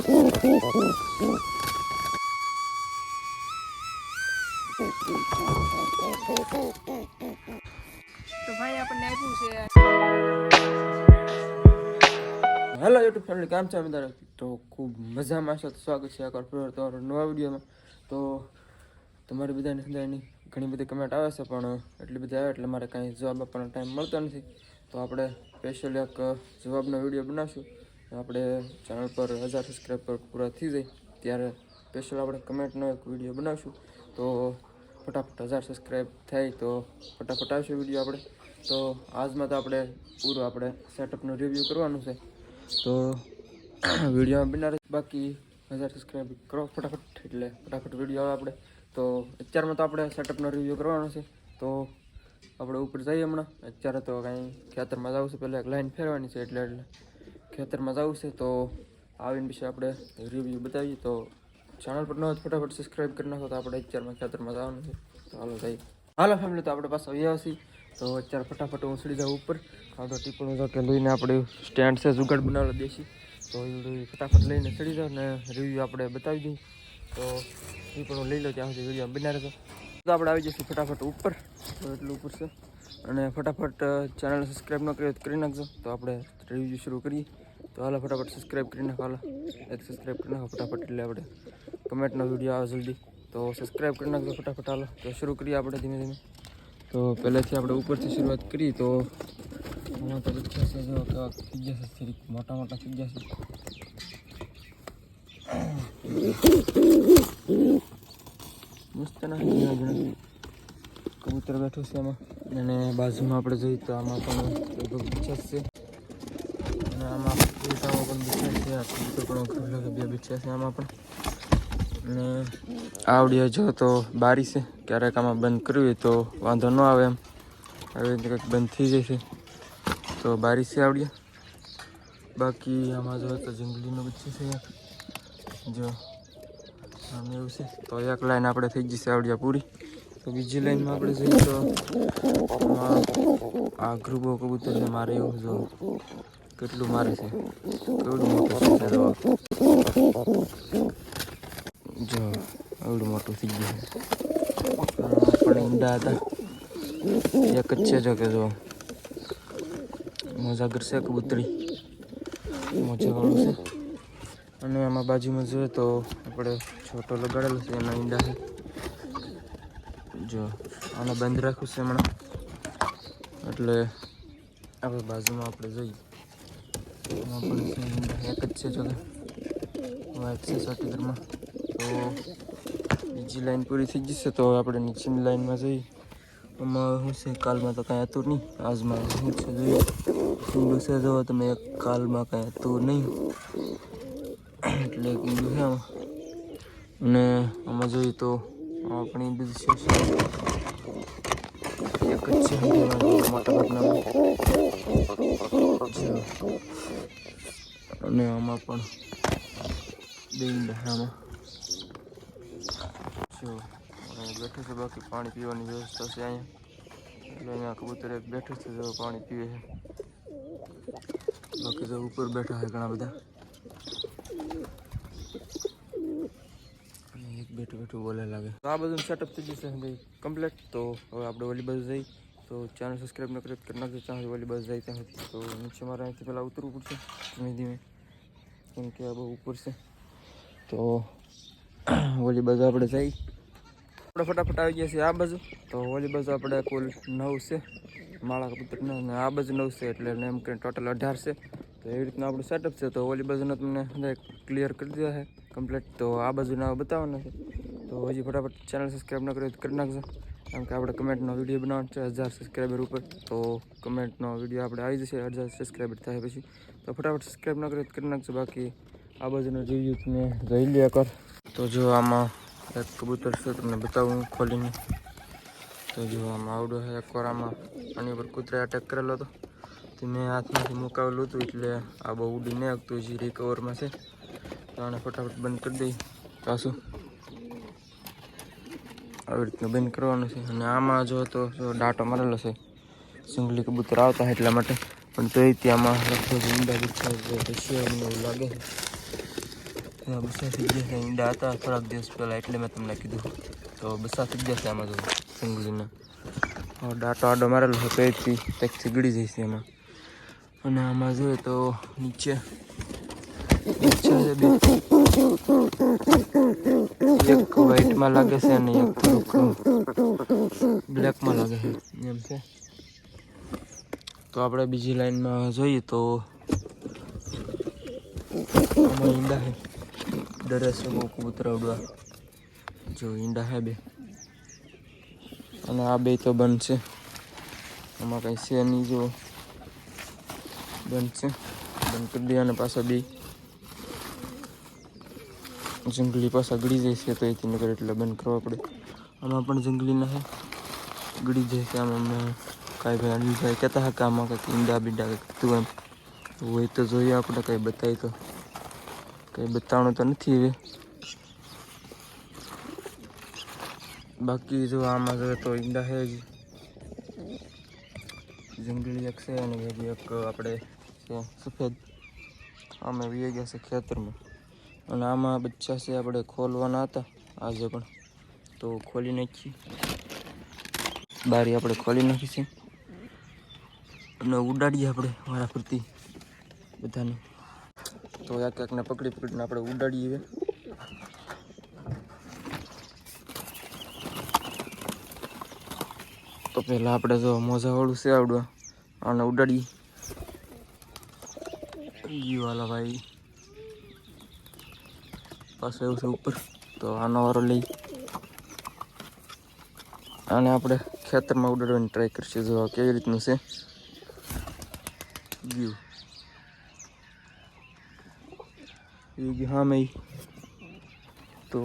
તો ભાઈ આપણને આપ્યું છે. હેલો યુટ્યુબ ફેમિલી કામ છે અમિતા તો ખૂબ મજામાં છો? સ્વાગત છે આકાર ફરી તમારો નવા વિડીયોમાં. તો તમારી બધાની સંદાયની ઘણી બધી કમેન્ટ આવે છે, પણ એટલી બધી આવે એટલે મારે કાંઈ જવાબ આપવાનો ટાઈમ મળતો નથી. તો આપણે સ્પેશિયલ એક જવાબનો વીડિયો બનાવશું. આપણે ચેનલ પર હજાર સબસ્ક્રાઈબર પૂરા થઈ જાય, ત્યારે સ્પેશિયલ આપણે કમેન્ટનો એક વીડિયો બનાવશું. તો ફટાફટ હજાર સબસ્ક્રાઈબ થાય તો ફટાફટ આવશે વીડિયો આપણે. તો આજમાં તો આપણે પૂરું આપણે સેટઅપનું રિવ્યૂ કરવાનું છે. તો વિડીયોમાં બિના બાકી હજાર સબસ્ક્રાઈબ કરો ફટાફટ, એટલે ફટાફટ વીડિયો આવે આપણે. તો અત્યારમાં તો આપણે સેટઅપનો રિવ્યૂ કરવાનો છે. તો આપણે ઉપર જઈએ હમણાં. અત્યારે તો કાંઈ ખેતરમાં જવું છે, પહેલાં એક લાઈન ફેરવાની છે એટલે એટલે ખેતરમાં જવું છે, તો આવીને પછી આપણે રિવ્યૂ બતાવીએ. તો ચેનલ પર ન તો ફટાફટ સબસ્ક્રાઈબ કરી નાખો, તો આપણે અત્યારમાં ખેતરમાં જવાનું છે. તો હાલો ભાઈ. હાલો ફેમિલી તો આપણે પાસે આવ્યા છીએ. તો અત્યારે ફટાફટ હું ચડી જાઉં ઉપર કાં તો ટીપણું જો કે લઈને આપણે સ્ટેન્ડ છે, જુગાડ બનાવેલો દેશી. તો ફટાફટ લઈને ચડી જાઉં ને રિવ્યૂ આપણે બતાવી દઈએ તો ટીપણું લઈ લો ત્યાં સુધી વીડિયો બનાવે તો આપણે આવી જઈશું ફટાફટ ઉપર. તો એટલું ઉપર છે. અને ફટાફટ ચેનલ સબસ્ક્રાઈબ ન કરી કરી નાખજો. તો આપણે રિવ્યૂ શરૂ કરીએ. તો હાલો ફટાફટ સબસ્ક્રાઈબ કરી નાખો, હાલો. એક સબસ્ક્રાઈબ કરી નાખો ફટાફટ એટલે આપણે કમેન્ટનો વીડિયો આવે જલ્દી. તો સબસ્ક્રાઈબ કરી નાખજો ફટાફટ, હાલો. તો શરૂ કરીએ આપણે ધીમે ધીમે. તો પહેલેથી આપણે ઉપરથી શરૂઆત કરીએ તો આમાં તો છે, જો કેવા થઈ ગયા છે, મોટા મોટા થઈ ગયા છે. મસ્ત ના કબૂતર બેઠું છે આમાં અને બાજુમાં આપણે જોઈએ તો આમાં પણ લગભગ બચ્ચા છે અને આમાં ઉલટામાં પણ બચ્ચા છે આટલું પણ ઘણા બચ્ચા છે આમાં પણ. અને આવડીએ જો તો બારી છે, ક્યારેક આમાં બંધ કરવી હોય તો વાંધો ન આવે એમ. આવી રીતે કંઈક બંધ થઈ છે તો બારી છે આવડીએ બાકી આમાં જો તો જંગલીનું બચ્ચું છે જો, આમ એવું છે. તો એક લાઈન આપણે થઈ જશે આવડિયા પૂરી. તો બીજી લાઈનમાં આપણે જઈએ તો આ ગ્રુબો કબૂતરને મારે એવું જો કેટલું મારે છે. કેવડું મોટું છે જો, એવડું મોટું થઈ ગયું છે. પણ ઈંડા હતા. એક જ છે જો કે જો. મોજાગર કરશે કબૂતરી. મોજાવાળું છે. અને આમાં બાજુમાં જોઈએ તો આપણે છોટો લગાડેલો છે, એના ઈંડા છે. જો, આને બંધ રાખું છે હમણાં. એટલે આપણે બાજુમાં આપણે જોઈએ. એક જ છે, જો વ્હાઈટ છે સર્ટિફિકેટમાં તો બીજી લાઈન પૂરી થઈ જશે તો આપણે નીચેની લાઈનમાં જઈએ. આમાં શું છે, કાલમાં તો કાંઈ હતું નહીં. આજમાં શું છે, જોઈએ. ઈંડું છે, જો, તમે કાલમાં કાંઈ હતું નહીં. એટલે એક છે આમાં. અને આમાં જોઈએ તો આમાં પણ છે. એક છે. અને આમાં પણ છે જો હવે છે. બાકી પાણી પીવાની વ્યવસ્થા છે અહીંયા. એટલે અહીંયા કબૂતર એક બેઠો છે. જો પાણી પીવે છે. બાકી તો ઉપર બેઠા છે ઘણા બધા અને એક બેઠું બેઠું બોલે લાગે. તો આ બધું સેટઅપ થઈ જશે કમ્પ્લીટ તો હવે આપણે વોલી બાજુ જઈ, તો ચેનલ સબસ્ક્રાઈબ ન કરી કરી નાખજો ત્યાં વોલી બાજુ જાય ત્યાં તો નીચે મારે અહીંથી પહેલાં ઉતરવું પડશે, ધીમે ધીમે, કેમ કે આ બહુ ઉપર છે. તો ઓલી બાજુ આપણે જઈ. આપણે ફટાફટ આવી ગયા છીએ આ બાજુ. તો ઓલી બાજુ આપણે કુલ નવ છે, માળા કબૂતર અને આ બાજુ નવ છે, એટલે એમ કે ટોટલ અઢાર છે. તો એવી રીતના આપણું સેટઅપ છે, તો ઓલી બાજુના તમને ક્લિયર કરી દીધા છે કમ્પ્લીટ તો આ બાજુના બતાવવાના છે. તો હજી ફટાફટ ચેનલ સબસ્ક્રાઈબ ન કરી કરી નાખજો. કારણ કે આપણે કમેન્ટનો વીડિયો બનાવવાનો છે હજાર સબસ્ક્રાઈબર ઉપર. તો કમેન્ટનો વીડિયો આપણે આવી જશે, હજાર સબસ્ક્રાઈબર થાય પછી. તો ફટાફટ સબસ્ક્રાઈબ ન કરી કરી નાખજો. બાકી આ બાજુનો રિવ્યૂ તમે જોઈ લે કર તો જો આમાં એક કબૂતર છે, તમને બતાવું ખોલીને. તો જો આમાં આવડો છે એકવાર આમાં. આની ઉપર કૂતરાએ અટેક કરેલો હતો. તે મેં હાથમાંથી મુકાવેલું હતું, એટલે આ બહુ ઉડી નહીં આવતું હજી રિકવરમાં છે. તો આને ફટાફટ બંધ કરી દઈ. પાછું. આવી રીતનું બંધ કરવાનું છે. અને આમાં જો તો ડાટો મારેલો છે. સુંગલી કબૂતર આવતા હોય એટલા માટે. પણ તોય ત્યાંમાં લગભગ ઈંડા બચ્ચા એવું લાગે છે. તો બસા થઈ ગયા છે. ઈંડા હતા થોડાક દિવસ પહેલાં એટલે મેં તમને કીધું. તો બસા થઈ ગયા છે આમાં જો સુંગલીના ડાટો આડો મારેલો છે તો એથી તકથી ગળી છે એમાં. અને આમાં જોઈએ તો નીચે એક વ્હાઈટમાં લાગે છે અને એક થોડુંક બ્લેકમાં લાગે છે. એમ છે. તો આપણે બીજી લાઈનમાં જોઈએ તો ઈંડા છે. ડરે છે બહુ કબૂતર ઉડવા. જો ઈંડા છે બે. અને આ બે તો છે. આમાં કંઈ છે નહીં જો. છે. બંધ કરી દે અને પાછા બે જંગલી પાછા ગળી જાય છે તો એથી નગર એટલે બંધ કરવા પડે. આમાં પણ જંગલી ના છે ગળી જાય છે આમાં અમે કાંઈ ભાઈ અનિલભાઈ કહેતા હતા કે આમાં કંઈક ઈંડા બીંડા કંઈક હતું એમ. હોય તો જોઈએ આપણે કંઈ બતાવી તો. કંઈ બતાવણું તો નથી હવે. બાકી જો આમાં જોઈએ તો ઈંડા છે જ. જંગલી એક છે અને એક આપણે સફેદ. અમે વી ગયા છે ખેતરમાં. અને આમાં બચ્ચા છે, આપણે ખોલવાના હતા. આજે પણ તો ખોલી નાખીએ. બારી આપણે ખોલી નાખીશું. અને ઉડાડીએ આપણે મારા ફરતી બધાને. તો એક એકને પકડી પકડીને આપણે ઉડાડીએ તો પહેલાં આપણે જો મોજાવાળું છે આવડવા આને ઉડાડીએ. ગીવાલા વાલા ભાઈ. પાછો એવું છે ઉપર. તો આનો વારો લઈ. આને આપણે ખેતરમાં ઉડાડવાની ટ્રાય કરશું. જો કેવી રીતનું છે. ગયું એ ગયું હા મેં. તો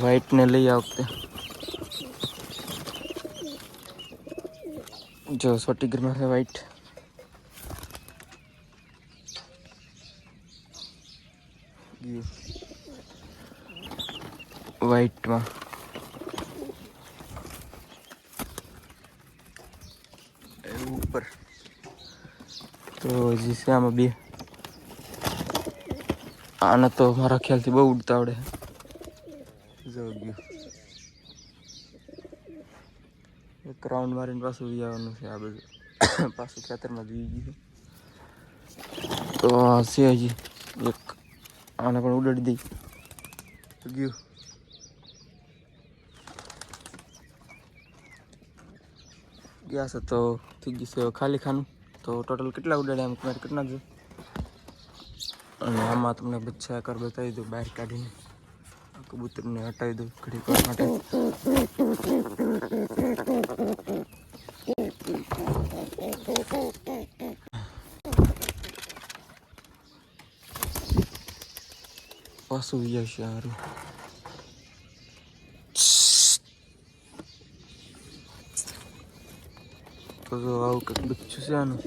વ્હાઈટને લઈ આ જો, સોટી ઘરમાં છે વ્હાઈટ ગયું એવું ઉપર તો હજી છે આમાં બે. આને તો મારા ખ્યાલથી બહુ ઉડતા આવડે. ગયું એક રાઉન્ડ મારીને પાછું વી આવવાનું છે આ બધું. પાછું ખેતરમાં જઈ ગયું તો આ છે હજી. એક. આને પણ ઉડાડી દઈ. ગયું. ગયા છે તો થઈ ગયું છે ખાલી ખાનું. તો ટોટલ કેટલા ઉડાડ્યા એમ કમેન્ટ કરી નાખજો અને આમાં તમને બચ્ચા કર બતાવી દઉં, બહાર કાઢીને. કબૂતરને હટાવી દઉં ઘડીક માટે. પાછું છે સારું તો જો આવું કંઈક બચ્ચું છે આનું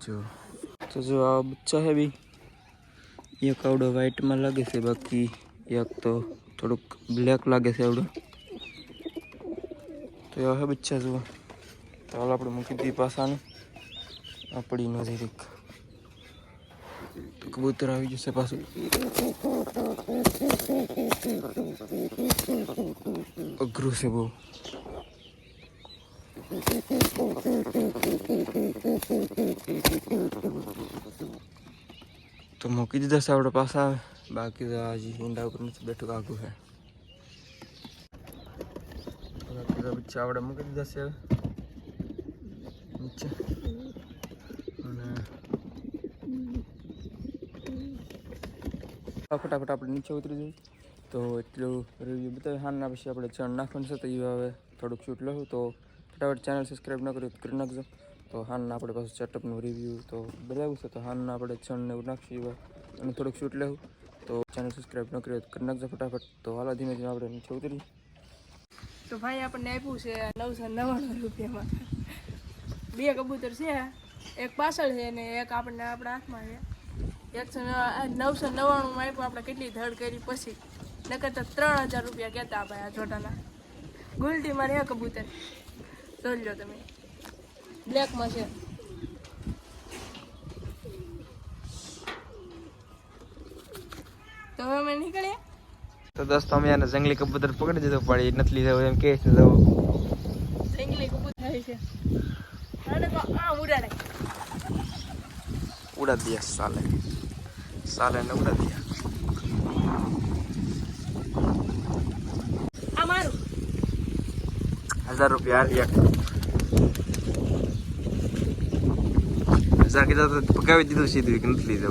જો તો જો આ બચ્ચા છે બી એક આવડો વ્હાઈટમાં લાગે છે બાકી એક તો થોડુંક બ્લેક લાગે છે આવડો તો એવા છે બચ્ચા જુઓ તો હાલ આપણે મૂકી દઈએ પાસાને આપણી નજીક કબૂતર આવી જશે પાછું અઘરું છે બહુ તો મૂકી દીધા આપણે પાછા આવે બાકી તો હજી ઈંડા ઉપર નથી બેઠું કાગું છે બાકી તો આપણે મૂકી દીધા છે નીચે અને આ ફટાફટ આપણે નીચે ઉતરી જઈએ. તો એટલું રિવ્યૂ બતાવે હાલના પછી આપણે ચણ નાખવાનું છે, તો એ હવે થોડુંક શૂટ લઉં. તો ફટાફટ ચેનલ સબસ્ક્રાઈબ ન કર્યું કરી નાખજો. તો હાલના આપણે પાછું ચટપનું રિવ્યૂ તો બતાવ્યું છે. તો હાલના આપણે ચણને એવું નાખશું એવા અને થોડુંક શૂટ લેવું તો ચેનલ સબસ્ક્રાઈબ ન કર્યું કરી નાખજો ફટાફટ. તો હાલો ધીમે ધીમે આપણે નીચે ઉતરી તો ભાઈ આપણને આપ્યું છે નવસો નવ્વાણું રૂપિયામાં. બે કબૂતર છે, એક પાછળ છે અને એક આપણને આપણા હાથમાં છે. એકસો નવ- નવસો નવ્વાણું આપ્યું આપણે કેટલી ધડ કરી પછી. નકર તો ત્રણ હજાર રૂપિયા કહેતા ભાઈ આ છોટાના ગુલટી મારે કબૂતર? જોઈ લો તમે. બ્લેકમાં છે. તો હવે અમે નીકળીએ. તો દોસ્તો અમે આને જંગલી કબૂતર પકડી દીધો પડી નથી લીધો એમ કે છે તો જંગલી કબૂતર છે. અને તો આ ઉડાડે. ઉડા દિયા સાલે. સાલે ને ઉડા દિયા આ મારું હજાર રૂપિયા હજાર કીધા તો પકાવી દીધું સીધું કે નથી લઈ दो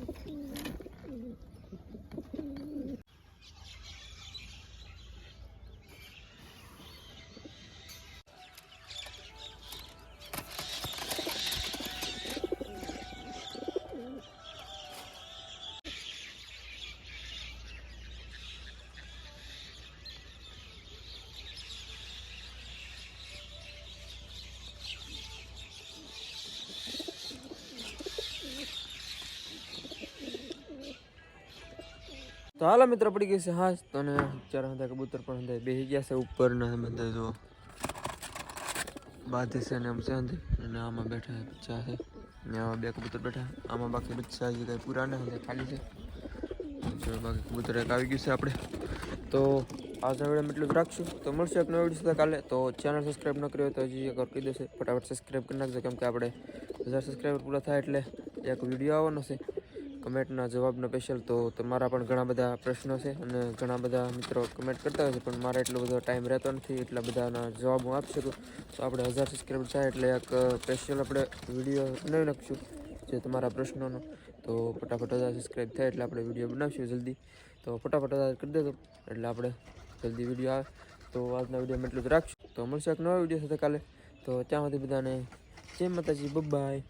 તો હાલો મિત્ર, પડી ગઈ છે હાસ. તો ને ચાર હતા કબૂતર પણ હતા બેસી ગયા છે ઉપર ને બધા જો બાંધે છે ને આમ છે અને આમાં બેઠા છે બચ્ચા છે ને આમાં બે કબૂતર બેઠા આમાં બાકી બચ્ચા હજી કાંઈ પૂરા ના ખાલી છે. જો બાકી કબૂતર એક આવી ગયું છે આપણે. તો આજના વીડિયો એટલું જ રાખશું. તો મળશે એક નવો વીડિયો કાલે. તો ચેનલ સબસ્ક્રાઈબ ન કર્યો તો હજી એકવાર કહી દેશે. ફટાફટ સબસ્ક્રાઈબ કરી નાખજો, કેમ કે આપણે હજાર સબસ્ક્રાઈબર પૂરા થાય એટલે એક વીડિયો આવવાનો છે. કમેન્ટના જવાબનો સ્પેશિયલ તો તમારા પણ ઘણા બધા પ્રશ્નો છે અને ઘણા બધા મિત્રો કમેન્ટ કરતા હોય છે, પણ મારે એટલો બધો ટાઈમ રહેતો નથી, એટલા બધાના જવાબ હું આપી શકું. તો આપણે હજાર સબસ્ક્રાઈબર થાય એટલે એક સ્પેશિયલ આપણે વીડિયો બનાવી નાખીશું, જે તમારા પ્રશ્નોનો. તો ફટાફટ હજાર સબસ્ક્રાઈબ થાય એટલે આપણે વીડિયો બનાવીશું જલ્દી. તો ફટાફટ હજાર કરી દેજો, એટલે આપણે જલ્દી વીડિયો આવે. તો આજના વિડીયોમાં એટલું જ રાખશું. તો મળશે એક નવા વીડિયો સાથે કાલે. તો ત્યાં સુધી બધાને જય માતાજી બાય